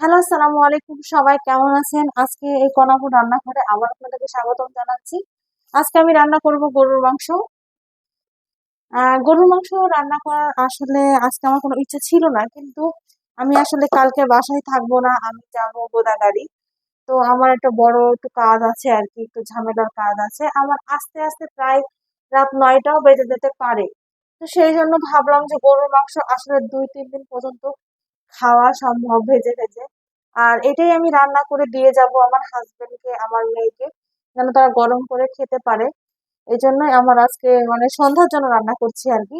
Hello আলাইকুম। সবাই কেমন আছেন? আজকে এই রান্নাঘরে আবার আপনাদেরকে স্বাগতম জানাচ্ছি। আজকে আমি রান্না করব গরুর মাংস। গরুর মাংস রান্না করার আসলে আজকে আমার কোনো ইচ্ছা ছিল না, কিন্তু আমি আসলে কালকে বাসায় থাকব না, আমি যাব গোদাগাড়ি। তো আমার একটা বড় একটু কাজ আছে আর কি, একটু ঝামেলার কাজ আছে। আমার আস্তে আস্তে প্রায় রাত নয়টাও বেজে যেতে পারে। তো সেই জন্য ভাবলাম যে গরুর মাংস আসলে দুই, তিন দিন পর্যন্ত খাওয়া সম্ভব ভেজে ভেজে। আর এটাই আমি রান্না করে দিয়ে যাব আমার হাজবেন্ডকে আমার মেয়েকে, যেন তারা গরম করে খেতে পারে। এই জন্যই আমার আজকে মানে সন্ধ্যার জন্য রান্না করছি আর কি।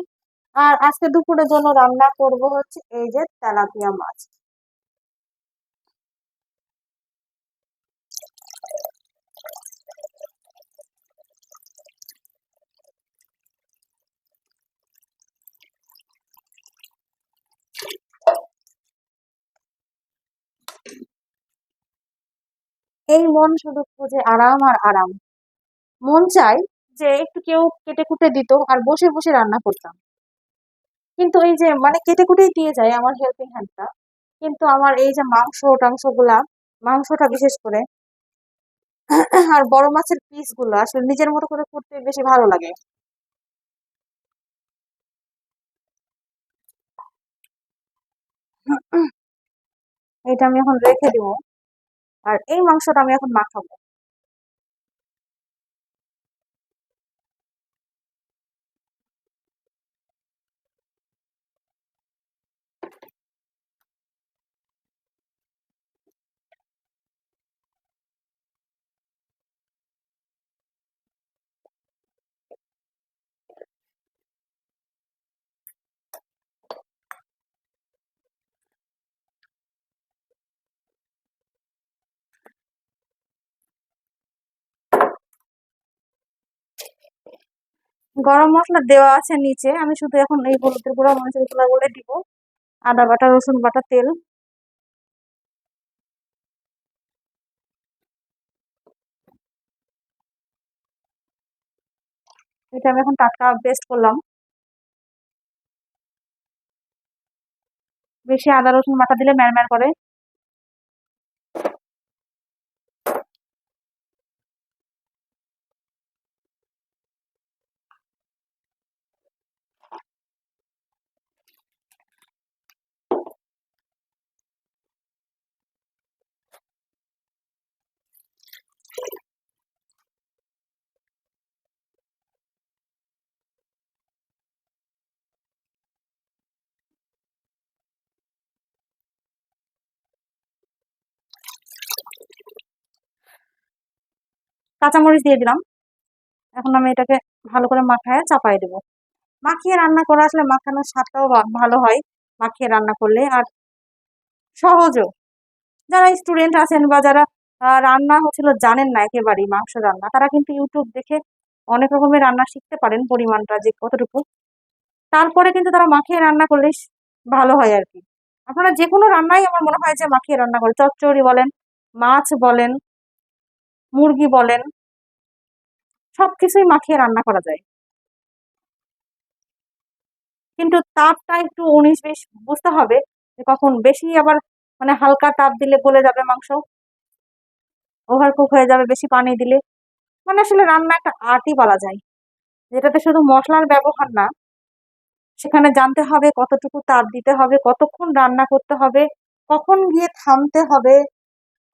আর আজকে দুপুরের জন্য রান্না করব হচ্ছে এই যে তেলাপিয়া মাছ। এই মন শুধু খুঁজে আরাম আর আরাম। মন চাই যে একটু কেউ কেটে কুটে দিত আর বসে বসে রান্না করতাম। কিন্তু এই যে মানে কেটে কুটেই দিয়ে যায় আমার হেল্পিং হ্যান্ডটা কিন্তু আমার এই যে মাংস টাংসগুলা মাংসটা বিশেষ করে আর বড় মাছের পিসগুলো আসলে নিজের মতো করে করতে বেশি ভালো লাগে। এটা আমি এখন রেখে দিব। আর এই মাংসটা আমি এখন মাখাবো। গরম মশলা দেওয়া আছে নিচে। আমি শুধু এখন এই হলুদের গুঁড়া, মরিচের গুঁড়া বলে দিব। আদা বাটা, রসুন বাটা, তেল। এটা আমি এখন টাটকা পেস্ট করলাম। বেশি আদা, রসুন বাটা দিলে ম্যারম্যার করে। কাঁচামরিচ দিয়ে দিলাম। এখন আমি এটাকে ভালো করে মাখায় চাপাই দেবো। মাখিয়ে রান্না করা আসলে মাখানোর স্বাদটাও ভালো হয়। মাখিয়ে রান্না করলে আর সহজও। যারা স্টুডেন্ট আছেন বা যারা রান্না হচ্ছিল জানেন না একেবারেই মাংস রান্না। তারা কিন্তু ইউটিউব দেখে অনেক রকমের রান্না শিখতে পারেন পরিমাণটা যে কতটুকু। তারপরে কিন্তু তারা মাখিয়ে রান্না করলে ভালো হয় আর কি। আপনারা যে কোনো রান্নাই আমার মনে হয় যে মাখিয়ে রান্না করে চচ্চড়ি বলেন, মাছ বলেন মুরগি বলেন, সবকিছুই মাখিয়ে রান্না করা যায়। কিন্তু তাপটা একটু উনিশ বিশ বুঝতে হবে যে কখন বেশি আবার মানে হালকা তাপ দিলে গলে যাবে মাংস। ওভার কুক হয়ে যাবে বেশি পানি দিলে। মানে আসলে রান্না একটা আর্টই বলা যায়। যেটাতে শুধু মশলার ব্যবহার না, সেখানে জানতে হবে কতটুকু তাপ দিতে হবে, কতক্ষণ রান্না করতে হবে, কখন গিয়ে থামতে হবে,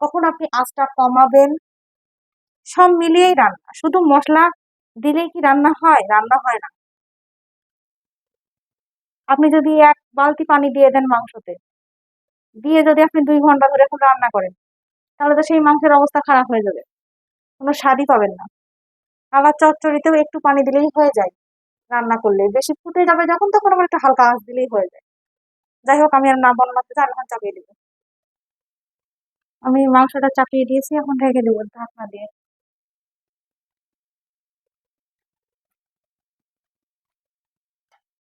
কখন আপনি আঁচটা কমাবেন। সব মিলিয়েই রান্না। শুধু মশলা দিলেই কি রান্না হয়? রান্না হয় না। আপনি যদি এক বালতি পানি দিয়ে দেন মাংসতে, দিয়ে যদি আপনি দুই ঘণ্টা ধরে এখন রান্না করেন, তাহলে তো সেই মাংসের অবস্থা খারাপ হয়ে যাবে। কোনো স্বাদই পাবেন না। আবার চচ্চড়িতেও একটু পানি দিলেই হয়ে যায় রান্না করলে। বেশি ফুটে যাবে যখন, তখন আবার একটু হালকা আঁচ দিলেই হয়ে যায়। যাই হোক, আমি আর না বনাতে চাই এখন চাপিয়ে দেবো। আমি মাংসটা চাপিয়ে দিয়েছি, এখন ঢেকে দেবো ঢাকনা দিয়ে।